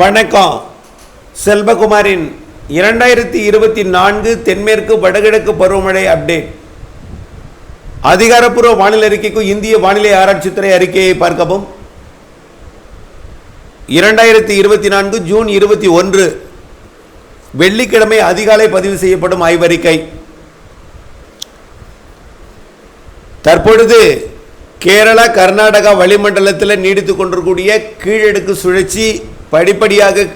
வணக்கம். செல்வகுமாரின் இரண்டாயிரத்தி இருபத்தி நான்கு தென்மேற்கு வடகிழக்கு பருவமழை அப்டேட். அதிகாரப்பூர்வ வானிலை அறிக்கைக்கு இந்திய வானிலை ஆராய்ச்சித்துறை அறிக்கையை பார்க்கவும். இரண்டாயிரத்தி இருபத்தி நான்கு ஜூன் இருபத்தி ஒன்று. வெள்ளிக்கிழமை அதிகாலை பதிவு செய்யப்படும் ஆய்வறிக்கை. தற்பொழுது கேரளா கர்நாடகா வளிமண்டலத்தில் நீடித்து கொண்டிருக்கூடிய கீழடுக்கு சுழற்சி படிப்படியாக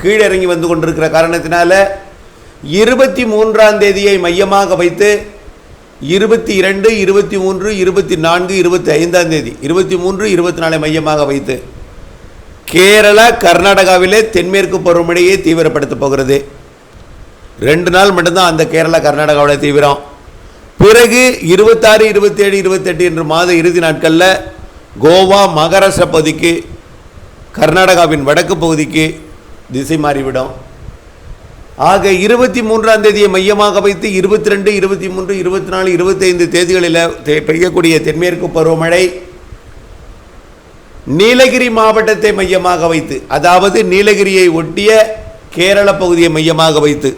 கீழிறங்கி வந்து கொண்டிருக்கிற காரணத்தினால இருபத்தி மூன்றாம் தேதியை மையமாக வைத்து இருபத்தி இரண்டு இருபத்தி மூன்று இருபத்தி நான்கு இருபத்தி ஐந்தாம் தேதி இருபத்தி மூன்று இருபத்தி நாலை மையமாக வைத்து கேரளா கர்நாடகாவிலே தென்மேற்கு பருவமழையை தீவிரப்படுத்தப் போகிறது. ரெண்டு நாள் மட்டும்தான் அந்த கேரளா கர்நாடகாவில் தீவிரம். பிறகு இருபத்தாறு இருபத்தேழு இருபத்தெட்டு என்று மாத இறுதி நாட்களில் கோவா மகாராஷ்டிரா பகுதிக்கு கர்நாடகாவின் வடக்கு பகுதிக்கு திசை மாறிவிடும். ஆக இருபத்தி மூன்றாம் தேதியை மையமாக வைத்து இருபத்தி ரெண்டு இருபத்தி மூன்று இருபத்தி நாலு இருபத்தைந்து தேதிகளில் பெய்யக்கூடிய தென்மேற்கு பருவமழை நீலகிரி மாவட்டத்தை மையமாக வைத்து அதாவது நீலகிரியை ஒட்டிய கேரள பகுதியை மையமாக வைத்து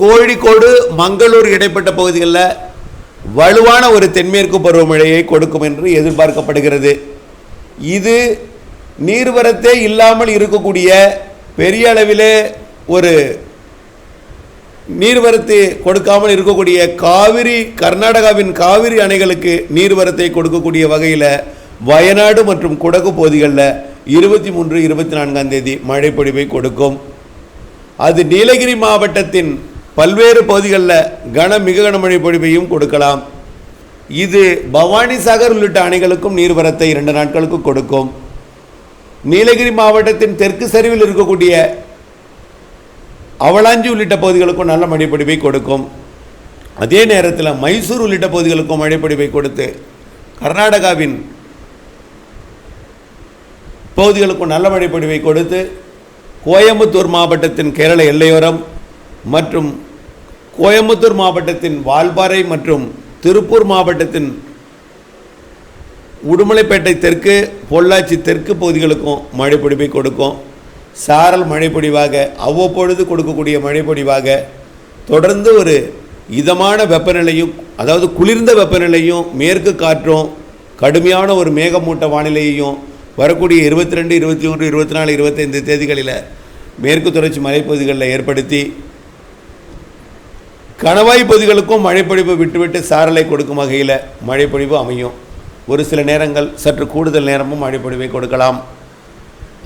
கோழிக்கோடு மங்களூர் இடைப்பட்ட பகுதிகளில் வலுவான ஒரு தென்மேற்கு பருவமழையை கொடுக்கும் என்று எதிர்பார்க்கப்படுகிறது. இது நீர்வரத்தே இல்லாமல் இருக்கக்கூடிய பெரிய அளவிலே ஒரு நீர்வரத்து கொடுக்காமல் இருக்கக்கூடிய காவிரி கர்நாடகாவின் காவிரி அணைகளுக்கு நீர்வரத்தை கொடுக்கக்கூடிய வகையில் வயநாடு மற்றும் குடகு பகுதிகளில் இருபத்தி மூன்று இருபத்தி நான்காம் தேதி மழைப்பொழிவை கொடுக்கும். அது நீலகிரி மாவட்டத்தின் பல்வேறு பகுதிகளில் கன மிக கனமழை பொழிவையும் கொடுக்கலாம். இது பவானி சாகர் உள்ளிட்ட அணைகளுக்கும் நீர்வரத்தை இரண்டு நாட்களுக்கு கொடுக்கும். நீலகிரி மாவட்டத்தின் தெற்கு சரிவில் இருக்கக்கூடிய அவலாஞ்சி உள்ளிட்ட பகுதிகளுக்கும் நல்ல மழைப்பொழிவை கொடுக்கும். அதே நேரத்தில் மைசூர் உள்ளிட்ட பகுதிகளுக்கும் மழைப்பொழிவை கொடுத்து கர்நாடகாவின் பகுதிகளுக்கும் நல்ல மழைப்பொழிவை கொடுத்து கோயம்புத்தூர் மாவட்டத்தின் கேரள எல்லையோரம் மற்றும் கோயம்புத்தூர் மாவட்டத்தின் வால்பாறை மற்றும் திருப்பூர் மாவட்டத்தின் உடுமலைப்பேட்டை தெற்கு பொள்ளாச்சி தெற்கு பகுதிகளுக்கும் மழைப்பொழிவை கொடுக்கும். சாரல் மழைப்பொழிவாக அவ்வப்பொழுது கொடுக்கக்கூடிய மழைப்பொழிவாக தொடர்ந்து ஒரு இதமான வெப்பநிலையும் அதாவது குளிர்ந்த வெப்பநிலையும் மேற்கு காற்றும் கடுமையான ஒரு மேகமூட்ட வானிலையையும் வரக்கூடிய இருபத்தி ரெண்டு இருபத்தி ஒன்று இருபத்தி நாலு இருபத்தைந்து தேதிகளில் மேற்கு தொடர்ச்சி மலைப்பகுதிகளில் ஏற்படுத்தி கணவாய் பகுதிகளுக்கும் மழைப்பொழிவு விட்டுவிட்டு சாரலை கொடுக்கும் வகையில் மழைப்பொழிவு அமையும். ஒரு சில நேரங்கள் சற்று கூடுதல் நேரமும் மழைப்பொழிவை கொடுக்கலாம்.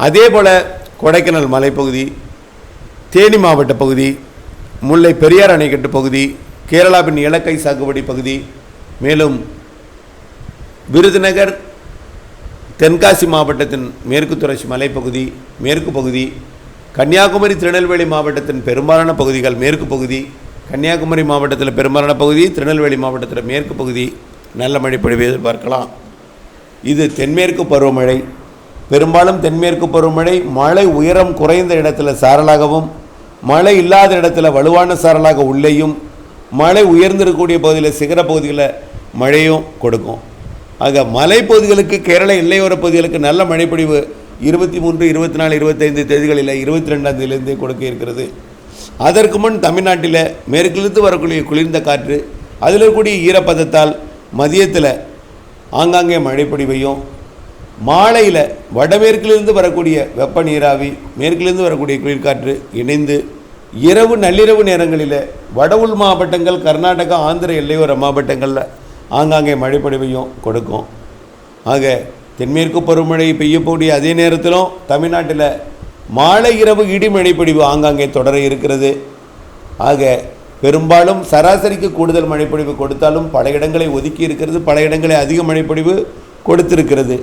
அதே போல் கொடைக்கானல் மலைப்பகுதி தேனி மாவட்ட பகுதி முல்லை பெரியார் அணைக்கட்டு பகுதி கேரளாவின் இலக்கை சாகுபடி பகுதி மேலும் விருதுநகர் தென்காசி மாவட்டத்தின் மேற்கு தொடர்ச்சி மலைப்பகுதி மேற்கு பகுதி கன்னியாகுமரி திருநெல்வேலி மாவட்டத்தின் பெரும்பாலான பகுதிகள் மேற்கு பகுதி கன்னியாகுமரி மாவட்டத்தில் பெரும்பாலான பகுதி திருநெல்வேலி மாவட்டத்தில் மேற்கு பகுதி நல்ல மழை பொழிவதை பார்க்கலாம் இது தென்மேற்கு பருவமழை. பெரும்பாலும் தென்மேற்கு பருவமழை மழை உயரம் குறைந்த இடத்துல சாரலாகவும் மழை இல்லாத இடத்துல வலுவான சாரலாக உள்ளேயும் மழை உயர்ந்திருக்கக்கூடிய பகுதியில் சிகர பகுதியில் மழையும் கொடுக்கும். ஆக மலைப்பகுதிகளுக்கு கேரள எல்லையோர பகுதிகளுக்கு நல்ல மழைப்பொழிவு இருபத்தி மூன்று இருபத்தி நாலு இருபத்தைந்து தேதிகளில் இருபத்தி ரெண்டாம் தேதியிலிருந்தே கொடுக்க இருக்கிறது. அதற்கு முன் தமிழ்நாட்டில் மேற்கிலிருந்து வரக்கூடிய குளிர்ந்த காற்று அதில் இருக்கக்கூடிய ஈரப்பதத்தால் மதியத்தில் ஆங்காங்கே மழைப்பொடிவையும் மாலையில் வடமேற்கிலிருந்து வரக்கூடிய வெப்ப நீராவி மேற்கிலிருந்து வரக்கூடிய குளிர்காற்று இணைந்து இரவு நள்ளிரவு நேரங்களில் வட உள் மாவட்டங்கள் கர்நாடகா ஆந்திர எல்லையோர மாவட்டங்களில் ஆங்காங்கே மழைப்பொழிவையும் கொடுக்கும். ஆக தென்மேற்கு பருவமழை பெய்யக்கூடிய அதே நேரத்திலும் தமிழ்நாட்டில் மாலை இரவு இடி மழைப்பொழிவு ஆங்காங்கே தொடர இருக்கிறது. ஆக பெரும்பாலும் சராசரிக்கு கூடுதல் மழைப்பொழிவு கொடுத்தாலும் பல இடங்களை ஒதுக்கி இருக்கிறது பல இடங்களை அதிக மழைப்பொழிவு கொடுத்திருக்கிறது.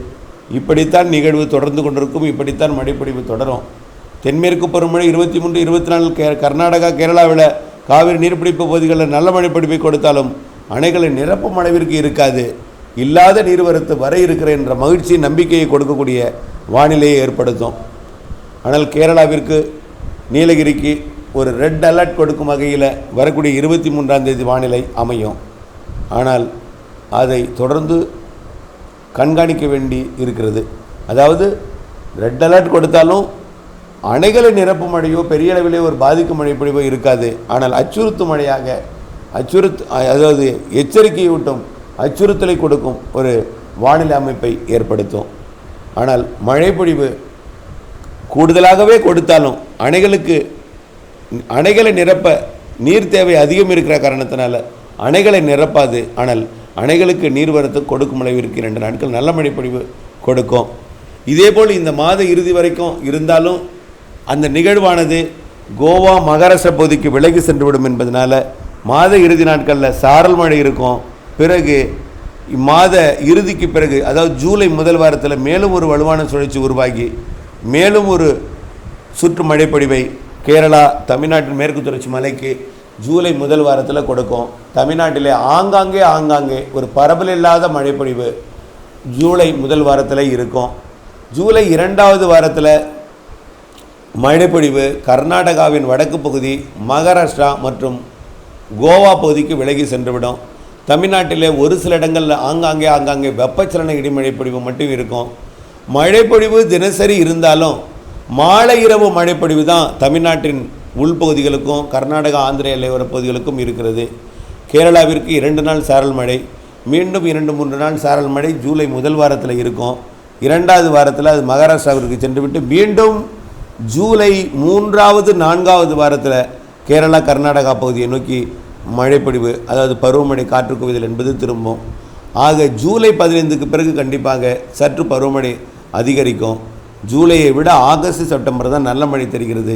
இப்படித்தான் நிகழ்வு தொடர்ந்து கொண்டிருக்கும் இப்படித்தான் மழைப்பொழிவு தொடரும். தென்மேற்கு பருவமழை இருபத்தி மூன்று இருபத்தி நாலு கே கர்நாடகா கேரளாவில் காவிரி நீர்பிடிப்பு பகுதிகளில் நல்ல மழைப்பொழிவை கொடுத்தாலும் அணைகளை நிரப்பும் அளவிற்கு இருக்காது. இல்லாத நீர்வரத்து வர இருக்கிற என்ற மகிழ்ச்சி நம்பிக்கையை கொடுக்கக்கூடிய வானிலையை ஏற்படுத்தும். ஆனால் கேரளாவிற்கு நீலகிரிக்கு ஒரு ரெட் அலர்ட் கொடுக்கும் வகையில் வரக்கூடிய இருபத்தி மூன்றாம் தேதி வானிலை அமையும். ஆனால் அதை தொடர்ந்து கண்காணிக்க வேண்டி இருக்கிறது. அதாவது ரெட் அலர்ட் கொடுத்தாலும் அணைகளை நிரப்பும் மழையோ பெரிய அளவிலே ஒரு பாதிக்கும் மழை பொழிவோ இருக்காது. ஆனால் அச்சுறுத்தும் மழையாக அச்சுறுத்து அதாவது எச்சரிக்கையூட்டும் அச்சுறுத்தலை கொடுக்கும் ஒரு வானிலை அமைப்பை ஏற்படுத்தும். ஆனால் மழைப்பொழிவு கூடுதலாகவே கொடுத்தாலும் அணைகளுக்கு அணைகளை நிரப்ப நீர் தேவை அதிகம் இருக்கிற காரணத்தினால அணைகளை நிரப்பாது. ஆனால் அணைகளுக்கு நீர்வரத்து கொடுக்கும் அளவிற்கு இரண்டு நாட்கள் நல்ல மழைப்பொழிவு கொடுக்கும். இதேபோல் இந்த மாத இறுதி வரைக்கும் இருந்தாலும் அந்த நிகழ்வானது கோவா மகாராஷ்டிரா பகுதிக்கு விலகி சென்றுவிடும் என்பதனால மாத இறுதி நாட்களில் சாரல் மழை இருக்கும். பிறகு இம்மாத இறுதிக்கு பிறகு அதாவது ஜூலை முதல் வாரத்தில் மேலும் ஒரு வலுவான சுழற்சி உருவாகி மேலும் ஒரு சுற்று மழைப்பொழிவை கேரளா தமிழ்நாட்டின் மேற்கு தொடர்ச்சி மலைக்கு ஜூலை முதல் வாரத்தில் கொடுக்கும். தமிழ்நாட்டிலே ஆங்காங்கே ஆங்காங்கே ஒரு பரவல் இல்லாத மழைப்பொழிவு ஜூலை முதல் வாரத்தில் இருக்கும். ஜூலை இரண்டாவது வாரத்தில் மழைப்பொழிவு கர்நாடகாவின் வடக்கு பகுதி மகாராஷ்டிரா மற்றும் கோவா பகுதிக்கு விலகி சென்றுவிடும். தமிழ்நாட்டிலே ஒரு சில இடங்களில் ஆங்காங்கே ஆங்காங்கே வெப்பச்சலன இடிமழைப்பொழிவு மட்டும் இருக்கும். மழைப்பொழிவு தினசரி இருந்தாலும் மாலை இரவு மழைப்பொழிவு தான் தமிழ்நாட்டின் உள்பகுதிகளுக்கும் கர்நாடகா ஆந்திர எல்லையோர பகுதிகளுக்கும் இருக்கிறது. கேரளாவிற்கு இரண்டு நாள் சாரல் மழை மீண்டும் இரண்டு மூன்று நாள் சாரல் மழை ஜூலை முதல் வாரத்தில் இருக்கும். இரண்டாவது வாரத்தில் அது மகாராஷ்டிராவிற்கு சென்றுவிட்டு மீண்டும் ஜூலை மூன்றாவது நான்காவது வாரத்தில் கேரளா கர்நாடகா பகுதியை நோக்கி மழைப்பொழிவு அதாவது பருவமழை காற்று குவிதல் என்பது திரும்பும். ஆக ஜூலை பதினைந்துக்கு பிறகு கண்டிப்பாக சற்று பருவமழை அதிகரிக்கும். ஜூலையை விட ஆகஸ்ட் செப்டம்பர் தான் நல்ல மழை தெரிகிறது.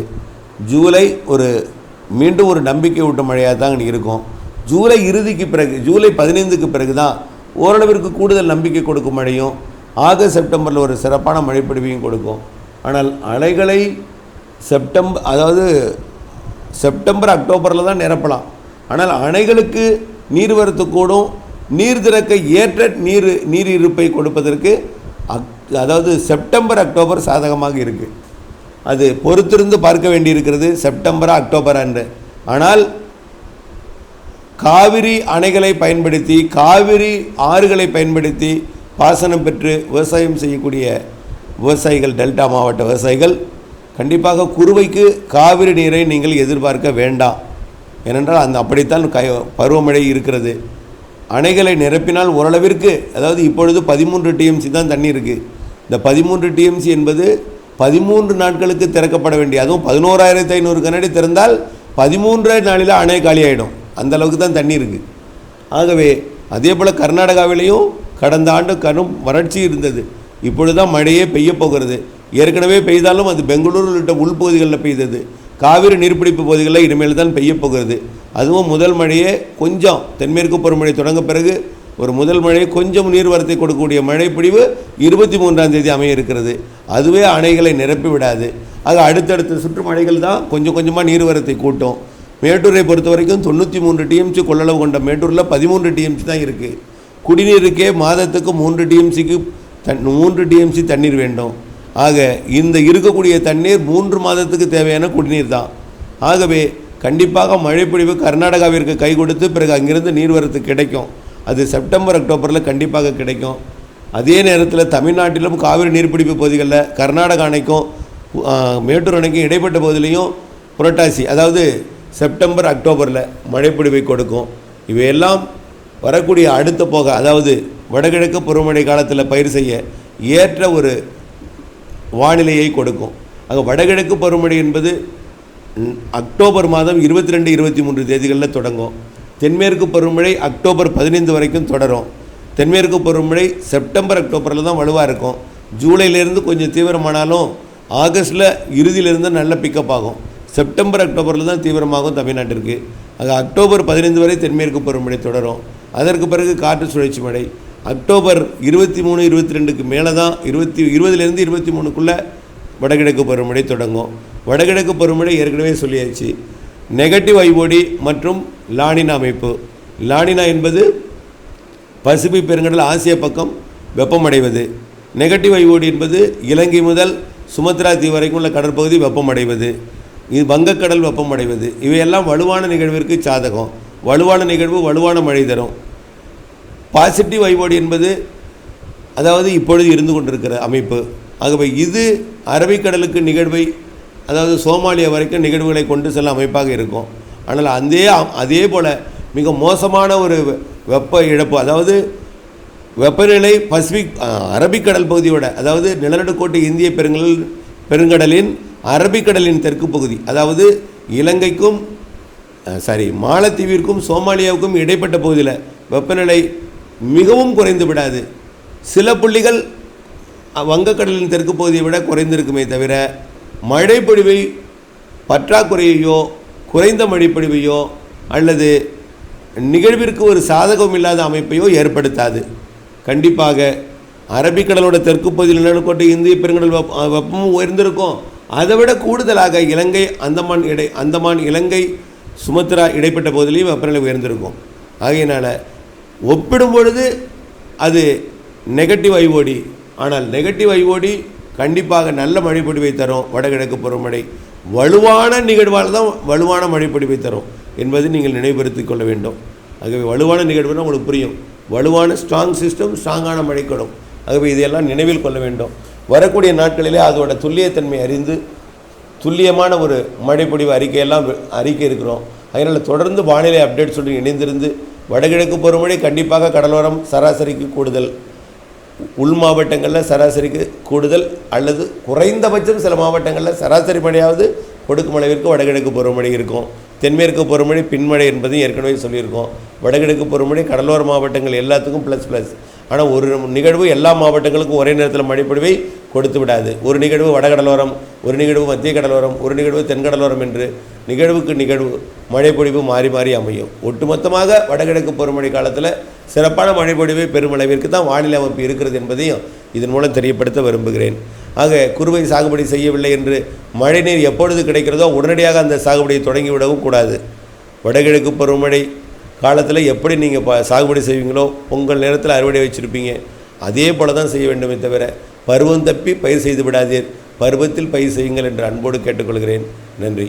ஜூலை ஒரு மீண்டும் ஒரு நம்பிக்கை ஊட்டும் மழையாக தான் இருக்கும். ஜூலை இறுதிக்கு பிறகு ஜூலை பதினைந்துக்கு பிறகு தான் ஓரளவிற்கு கூடுதல் நம்பிக்கை கொடுக்கும் மழையும் ஆகஸ்ட் செப்டம்பரில் ஒரு சிறப்பான மழைப்பொழிவையும் கொடுக்கும். ஆனால் அலைகளை செப்டம்பர் அதாவது செப்டம்பர் அக்டோபரில் தான் நிரப்பலாம். ஆனால் அணைகளுக்கு நீர்வரத்து கூடும் நீர் திறக்க ஏற்ற நீர் நீர் இருப்பை கொடுப்பதற்கு அக் அதாவது செப்டம்பர் அக்டோபர் சாதகமாக இருக்குது அது பொறுத்திருந்து பார்க்க வேண்டியிருக்கிறது செப்டம்பரா அக்டோபரா என்று. ஆனால் காவிரி அணைகளை பயன்படுத்தி காவிரி ஆறுகளை பயன்படுத்தி பாசனம் பெற்று விவசாயம் செய்யக்கூடிய விவசாயிகள் டெல்டா மாவட்ட விவசாயிகள் கண்டிப்பாக குறுவைக்கு காவிரி நீரை நீங்கள் எதிர்பார்க்க வேண்டாம். ஏனென்றால் அந்த அப்படித்தான் க பருவமழை இருக்கிறது. அணைகளை நிரப்பினால் ஓரளவிற்கு அதாவது இப்பொழுது பதிமூன்று டிஎம்சி தான் தண்ணி இருக்குது இந்த பதிமூன்று டிஎம்சி என்பது பதிமூன்று நாட்களுக்கு திறக்கப்பட வேண்டிய அதுவும் பதினோராயிரத்தி ஐநூறு கண்ணாடி திறந்தால் பதிமூன்றே நாளில் அணை காலியாயிடும். அந்த அளவுக்கு தான் தண்ணி இருக்குது ஆகவே அதே போல் கர்நாடகாவிலையும் கடந்த ஆண்டு கடும் வறட்சி இருந்தது. இப்பொழுது தான் மழையே பெய்ய போகிறது. ஏற்கனவே பெய்தாலும் அது பெங்களூர் உள்ளிட்ட உள்பகுதிகளில் பெய்தது. காவிரி நீர்பிடிப்பு பகுதிகளில் இனிமேல் தான் பெய்ய போகிறது. அதுவும் முதல் மழையே கொஞ்சம் தென்மேற்கு பருவமழை தொடங்க பிறகு ஒரு முதல் மழை கொஞ்சம் நீர்வரத்தை கொடுக்கக்கூடிய மழைப்பொழிவு இருபத்தி மூன்றாம் தேதி அமைய இருக்கிறது அதுவே அணைகளை நிரப்பி விடாது. ஆக அடுத்தடுத்த சுற்று மழைகள் தான் கொஞ்சம் கொஞ்சமாக நீர்வரத்தை கூட்டும். மேட்டூரை பொறுத்த வரைக்கும் தொண்ணூற்றி மூன்று டிஎம்சி கொள்ளளவு கொண்ட மேட்டூரில் பதிமூன்று டிஎம்சி தான் இருக்குது குடிநீருக்கே மாதத்துக்கு மூன்று டிஎம்சிக்கு தன் மூன்று டிஎம்சி தண்ணீர் வேண்டும். ஆக இந்த இருக்கக்கூடிய தண்ணீர் மூன்று மாதத்துக்கு தேவையான குடிநீர் தான். ஆகவே கண்டிப்பாக மழைப்பொழிவு கர்நாடகாவிற்கு கை கொடுத்து பிறகு அங்கிருந்து நீர்வரத்து கிடைக்கும். அது செப்டம்பர் அக்டோபரில் கண்டிப்பாக கிடைக்கும். அதே நேரத்தில் தமிழ்நாட்டிலும் காவிரி நீர்பிடிப்பு பகுதிகளில் கர்நாடக அணைக்கும் மேட்டூர் அணைக்கும் இடைப்பட்ட பகுதியிலையும் புரட்டாசி அதாவது செப்டம்பர் அக்டோபரில் மழைப்பொழிவை கொடுக்கும். இவையெல்லாம் வரக்கூடிய அடுத்த போக அதாவது வடகிழக்கு பருவமழை காலத்தில் பயிர் செய்ய ஏற்ற ஒரு வானிலையை கொடுக்கும். ஆக வடகிழக்கு பருவமழை என்பது அக்டோபர் மாதம் இருபத்தி ரெண்டு இருபத்தி மூன்று தேதிகளில் தொடங்கும். தென்மேற்கு பருவமழை அக்டோபர் பதினைந்து வரைக்கும் தொடரும். தென்மேற்கு பருவமழை செப்டம்பர் அக்டோபரில் தான் வலுவாக இருக்கும். ஜூலையிலேருந்து கொஞ்சம் தீவிரமானாலும் ஆகஸ்ட்டில் இறுதியிலிருந்து நல்ல பிக்கப் ஆகும். செப்டம்பர் அக்டோபரில் தான் தீவிரமாகும் தமிழ்நாட்டிற்கு. அது அக்டோபர் பதினைந்து வரை தென்மேற்கு பருவமழை தொடரும். அதற்கு பிறகு காற்று சுழற்சி மழை. அக்டோபர் இருபத்தி மூணு இருபத்தி ரெண்டுக்கு மேலே தான் இருபத்தி இருபதுலேருந்து இருபத்தி மூணுக்குள்ளே வடகிழக்கு பருவமழை தொடங்கும். வடகிழக்கு பருவமழை ஏற்கனவே சொல்லியாச்சு. நெகட்டிவ் ஐஓடி மற்றும் லானினா அமைப்பு. லானினா என்பது பசிபிக் பெருங்கடல் ஆசிய பக்கம் வெப்பமடைவது. நெகட்டிவ் ஐஓடி என்பது இலங்கை முதல் சுமத்ரா தீவு வரைக்கும் உள்ள கடற்பகுதி வெப்பமடைவது. இது வங்கக்கடல் வெப்பமடைவது. இவையெல்லாம் வலுவான நிகழ்விற்கு சாதகம். வலுவான நிகழ்வு வலுவான மழை தரும். பாசிட்டிவ் ஐஓடி என்பது அதாவது இப்பொழுது இருந்து கொண்டிருக்கிற அமைப்பு. ஆகவே இது அரபிக்கடலுக்கு நிகழ்வை அதாவது சோமாலியா வரைக்கும் நிகழ்வுகளை கொண்டு செல்ல அமைப்பாக இருக்கும். ஆனால் அதே அதே போல் மிக மோசமான ஒரு வெப்ப இழப்பு அதாவது வெப்பநிலை பசிபிக் அரபிக்கடல் பகுதியோட அதாவது நிலநடுக்கோட்டு இந்திய பெருங்கடல் பெருங்கடலின் அரபிக்கடலின் தெற்கு பகுதி அதாவது இலங்கைக்கும் சாரி மாலத்தீவிற்கும் சோமாலியாவுக்கும் இடைப்பட்ட பகுதியில் வெப்பநிலை மிகவும் குறைந்து விடாது. சில புள்ளிகள் வங்கக்கடலின் தெற்கு பகுதியை விட குறைந்திருக்குமே தவிர மழைப்பொழிவை பற்றாக்குறையையோ குறைந்த மழைப்பொழிவையோ அல்லது நிகழ்விற்கு ஒரு சாதகம் இல்லாத அமைப்பையோ ஏற்படுத்தாது. கண்டிப்பாக அரபிக்கடலோட தெற்கு பகுதியில் நிலநடுக்கோட்டை இந்திய பெருங்கடல் வெப்ப வெப்பமும் உயர்ந்திருக்கும். அதை விட கூடுதலாக இலங்கை அந்தமான் இடை அந்தமான் இலங்கை சுமத்ரா இடைப்பட்ட பகுதியிலையும் வெப்பநிலை உயர்ந்திருக்கும். ஆகையினால் ஒப்பிடும் பொழுது அது நெகட்டிவ் ஐஓடி ஆனால் நெகட்டிவ் ஐஓடி கண்டிப்பாக நல்ல மழைப்பொழிவை தரும். வடகிழக்கு பருவமழை. வலுவான நிகழ்வால் தான் வலுவான மழைப்பொழிவை தரும் என்பதை நீங்கள் நினைவுபடுத்திக் கொள்ள வேண்டும். ஆகவே வலுவான நிகழ்வுனா உங்களுக்கு புரியும். வலுவான ஸ்ட்ராங் சிஸ்டம் ஸ்ட்ராங்கான மழைக்கொடும். ஆகவே இதையெல்லாம் நினைவில் கொள்ள வேண்டும். வரக்கூடிய நாட்களிலே அதோட துல்லியத்தன்மை அறிந்து துல்லியமான ஒரு மழைப்பொழிவு அறிக்கையெல்லாம் அறிக்கை இருக்கிறோம். அதனால் தொடர்ந்து வானிலை அப்டேட் சொல்லி இணைந்திருந்து வடகிழக்கு பருவமழை கண்டிப்பாக கடலோரம் சராசரிக்கு கூடுதல். உள் மாவட்டங்களில் சராசரிக்கு கூடுதல் அல்லது குறைந்தபட்சம் சில மாவட்டங்களில் சராசரி மழையாவது கொடுக்கும் மழைவிற்கு வடகிழக்கு பருவமழை இருக்கும். தென்மேற்கு பருவமழை பின்மழை என்பதையும் ஏற்கனவே சொல்லியிருக்கோம். வடகிழக்கு பருவமழை கடலோர மாவட்டங்கள் எல்லாத்துக்கும் ப்ளஸ் ப்ளஸ் ஆனால் ஒரு நிகழ்வு எல்லா மாவட்டங்களுக்கும் ஒரே நேரத்தில் மழைப்பொழிவை கொடுத்து விடாது. ஒரு நிகழ்வு வடகடலோரம் ஒரு நிகழ்வு மத்திய கடலோரம் ஒரு நிகழ்வு தென்கடலோரம் என்று நிகழ்வுக்கு நிகழ்வு மழைப்பொழிவு மாறி மாறி அமையும். ஒட்டுமொத்தமாக வடகிழக்கு பருவமழை காலத்தில் சிறப்பான மழைப்பொழிவை பெரும் அளவிற்கு தான் வானிலை அமைப்பு இருக்கிறது என்பதையும் இதன் மூலம் தெரியப்படுத்த விரும்புகிறேன். ஆக குறுவை சாகுபடி செய்யவில்லை என்று மழைநீர் எப்பொழுது கிடைக்கிறதோ உடனடியாக அந்த சாகுபடியை தொடங்கிவிடவும் கூடாது. வடகிழக்கு பருவமழை காலத்தில் எப்படி நீங்கள் ப சாகுபடி செய்வீங்களோ உங்கள் நேரத்தில் அறுவடை வச்சுருப்பீங்க. அதே போல தான் செய்ய வேண்டுமே தவிர பருவம் தப்பி பயிர் செய்து விடாதீர். பருவத்தில் பயிர் செய்யுங்கள் என்று அன்போடு கேட்டுக்கொள்கிறேன். நன்றி.